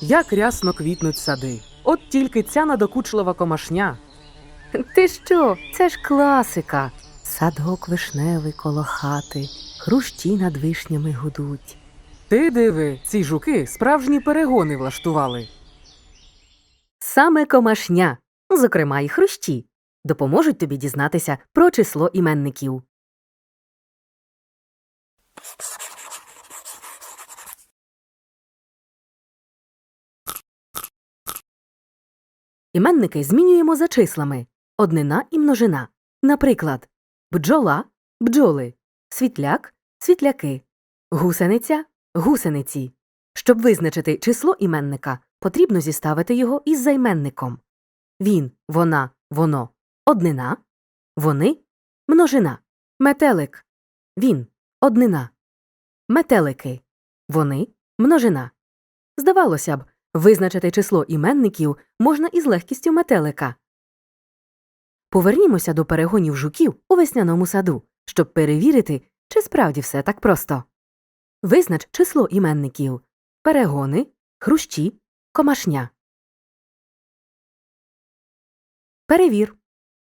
як рясно квітнуть сади. От тільки ця надокучлива комашня. Ти що? Це ж класика. Садок вишневий коло хати, хрущі над вишнями гудуть. Ти диви, ці жуки справжні перегони влаштували. Саме комашня, зокрема і хрущі, допоможуть тобі дізнатися про число іменників. Іменники змінюємо за числами однина і множина. Наприклад, бджола бджоли, світляк світляки, гусениця гусениці. Щоб визначити число іменника, потрібно зіставити його із займенником. Він, вона, воно однина, вони множина, метелик. Він однина. Метелики. Вони множина. Здавалося б, визначити число іменників можна із легкістю метелика. Повернімося до перегонів жуків у весняному саду, щоб перевірити, чи справді все так просто. Визнач число іменників перегони, хрущі, комашня. Перевір.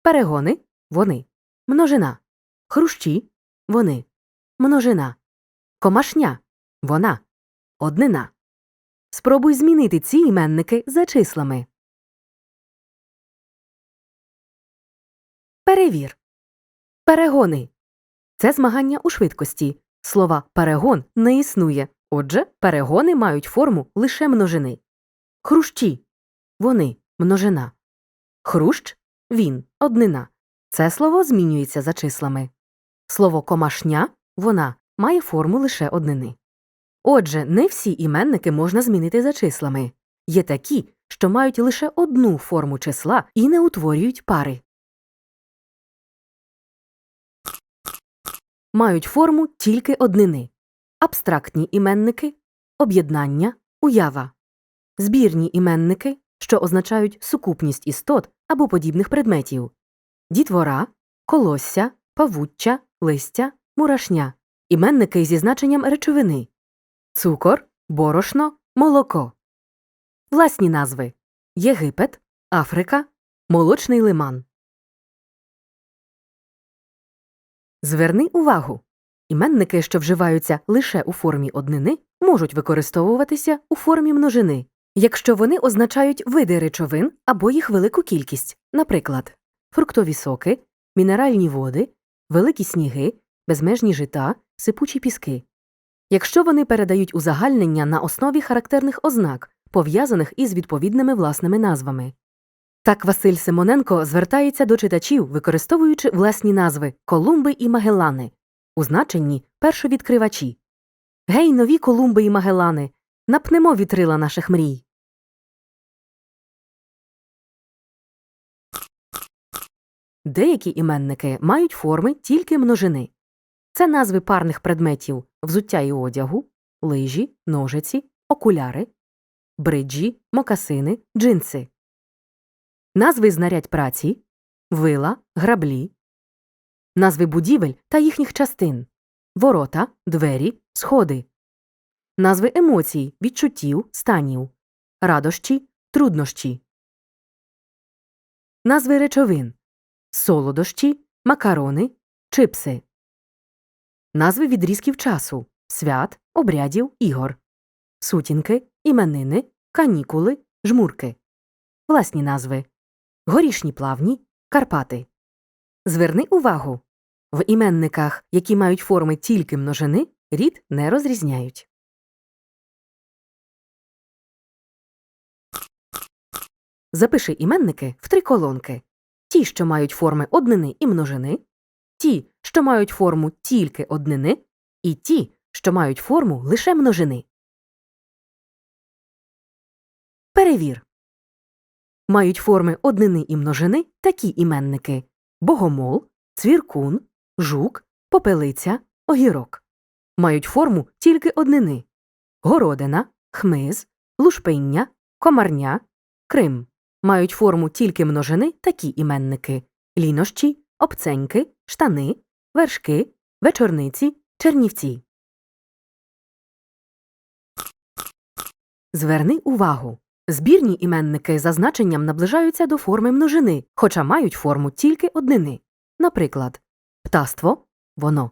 Перегони вони. Множина. Хрущі вони. Множина. Комашня вона. Однина. Спробуй змінити ці іменники за числами. Перевір. Перегони. Це змагання у швидкості. Слова перегон не існує. Отже, перегони мають форму лише множини. Хрущі вони множина. Хрущ він однина. Це слово змінюється за числами. Слово комашня вона має форму лише однини. Отже, не всі іменники можна змінити за числами. Є такі, що мають лише одну форму числа і не утворюють пари. Мають форму тільки однини. Абстрактні іменники, об'єднання, уява, збірні іменники, що означають сукупність істот або подібних предметів, дітвора, колосся, павуччя, листя, мурашня, іменники зі значенням речовини, цукор, борошно, молоко, власні назви. Єгипет, Африка, молочний лиман. Зверни увагу. Іменники, що вживаються лише у формі однини, можуть використовуватися у формі множини, якщо вони означають види речовин або їх велику кількість, наприклад, фруктові соки, мінеральні води, великі сніги, безмежні жита, сипучі піски. Якщо вони передають узагальнення на основі характерних ознак, пов'язаних із відповідними власними назвами. Так Василь Симоненко звертається до читачів, використовуючи власні назви Колумби і Магеллани у значенні першовідкривачі. Гей, нові Колумби і Магелани, напнемо вітрила наших мрій. Деякі іменники мають форми тільки множини. Це назви парних предметів взуття і одягу, лижі, ножиці, окуляри, бриджі, мокасини, джинси. Назви знарядь праці, вила, граблі, назви будівель та їхніх частин, ворота, двері, сходи, назви емоцій, відчуттів, станів, радощі, труднощі, назви речовин, солодощі, макарони, чипси, назви відрізків часу, свят, обрядів, ігор, сутінки, іменини, канікули, жмурки, власні назви, горішні плавні, Карпати. Зверни увагу в іменниках, які мають форми тільки множини, рід не розрізняють. Запиши іменники в три колонки ті, що мають форми однини і множини, ті, що мають форму тільки однини, і ті, що мають форму лише множини. Перевір. Мають форми однини і множини такі іменники богомол, цвіркун, жук, попелиця, огірок. Мають форму тільки однини городина, хмиз, лушпиння, комарня, крим. Мають форму тільки множини такі іменники лінощі, обценьки, штани, вершки, вечорниці, чернівці. Зверни увагу. Збірні іменники за значенням наближаються до форми множини, хоча мають форму тільки однини. Наприклад, птаство воно,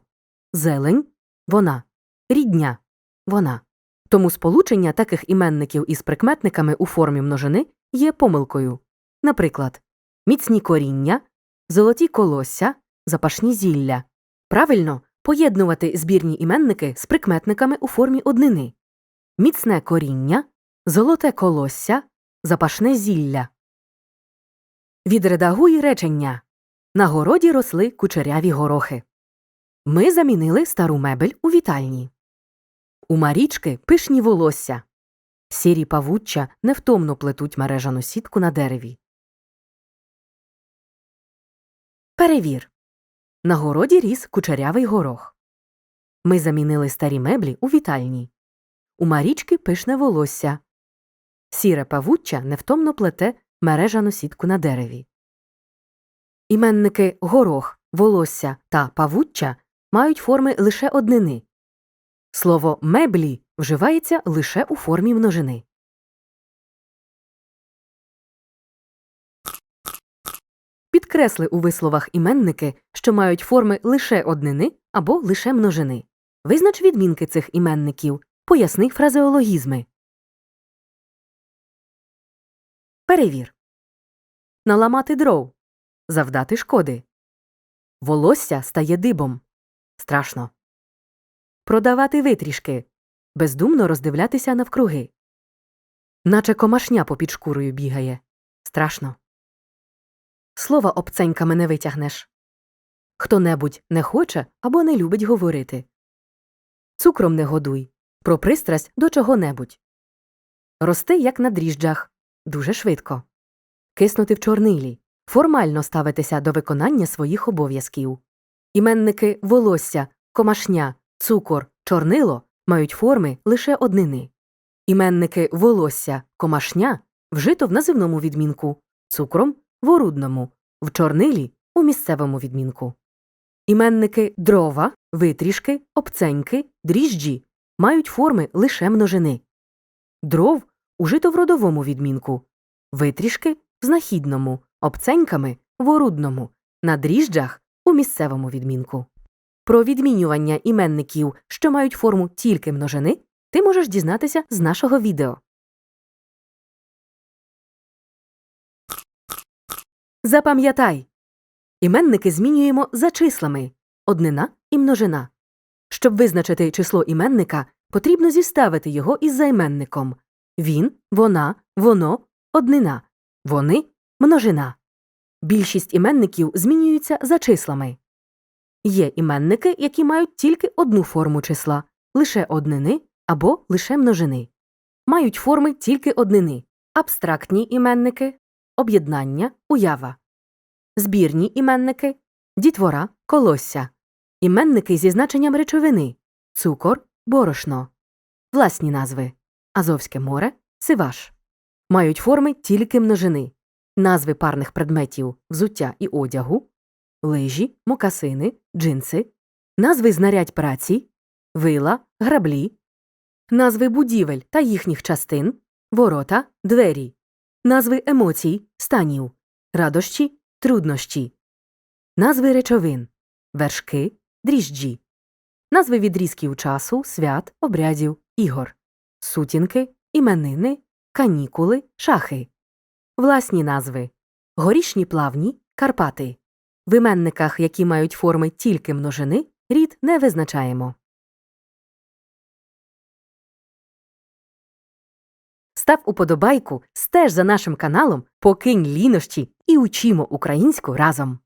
зелень вона, рідня вона. Тому сполучення таких іменників із прикметниками у формі множини є помилкою. Наприклад, міцні коріння, золоті колосся, запашні зілля. Правильно поєднувати збірні іменники з прикметниками у формі однини. Міцне коріння, золоте колосся, запашне зілля. Відредагуй речення. На городі росли кучеряві горохи. Ми замінили стару мебель у вітальні. У Марічки пишні волосся. Сірі павуччя невтомно плетуть мережану сітку на дереві. Перевір. На городі ріс кучерявий горох. Ми замінили старі меблі у вітальні. У Марічки пишне волосся. Сіре павуччя невтомно плете мережану сітку на дереві. Іменники горох, волосся та павуччя мають форми лише однини. Слово меблі вживається лише у формі множини. Підкресли у висловах іменники, що мають форми лише однини або лише множини. Визнач відмінки цих іменників. Поясни фразеологізми. Перевір. Наламати дров. Завдати шкоди. Волосся стає дибом. Страшно. Продавати витрішки. Бездумно роздивлятися навкруги. Наче комашня попід шкурою бігає. Страшно. Слова обценьками не витягнеш. Хто-небудь не хоче або не любить говорити. Цукром не годуй. Про пристрасть до чого-небудь. Рости, як на дріжджах. Дуже швидко. Киснути в чорнилі. Формально ставитися до виконання своїх обов'язків. Іменники волосся, комашня, цукор, чорнило мають форми лише однини. Іменники волосся, комашня вжито в називному відмінку, цукром в орудному, в чорнилі у місцевому відмінку. Іменники дрова, витрішки, обценьки, дріжджі мають форми лише множини. Дров ужито в родовому відмінку, витрішки в знахідному, обценьками в орудному, на дріжджах у місцевому відмінку. Про відмінювання іменників, що мають форму тільки множини, ти можеш дізнатися з нашого відео. Запам'ятай. Іменники змінюємо за числами однина і множина. Щоб визначити число іменника, потрібно зіставити його із займенником. Він, вона, воно однина. Вони множина. Більшість іменників змінюються за числами. Є іменники, які мають тільки одну форму числа лише однини або лише множини. Мають форми тільки однини абстрактні іменники, об'єднання, уява, збірні іменники, дітвора, колосся, іменники зі значенням речовини цукор, борошно, власні назви Азовське море, Сиваш. Мають форми тільки множини, назви парних предметів взуття і одягу, лижі, мокасини, джинси, назви знарядь праці, вила, граблі, назви будівель та їхніх частин, ворота, двері, назви емоцій, станів, радощі, труднощі, назви речовин, вершки, дріжджі, назви відрізків часу, свят, обрядів, ігор, сутінки, іменини, канікули, шахи, власні назви, горішні плавні, Карпати. В іменниках, які мають форми тільки множини, рід не визначаємо. Став уподобайку, стеж за нашим каналом, покинь лінощі і учімо українську разом.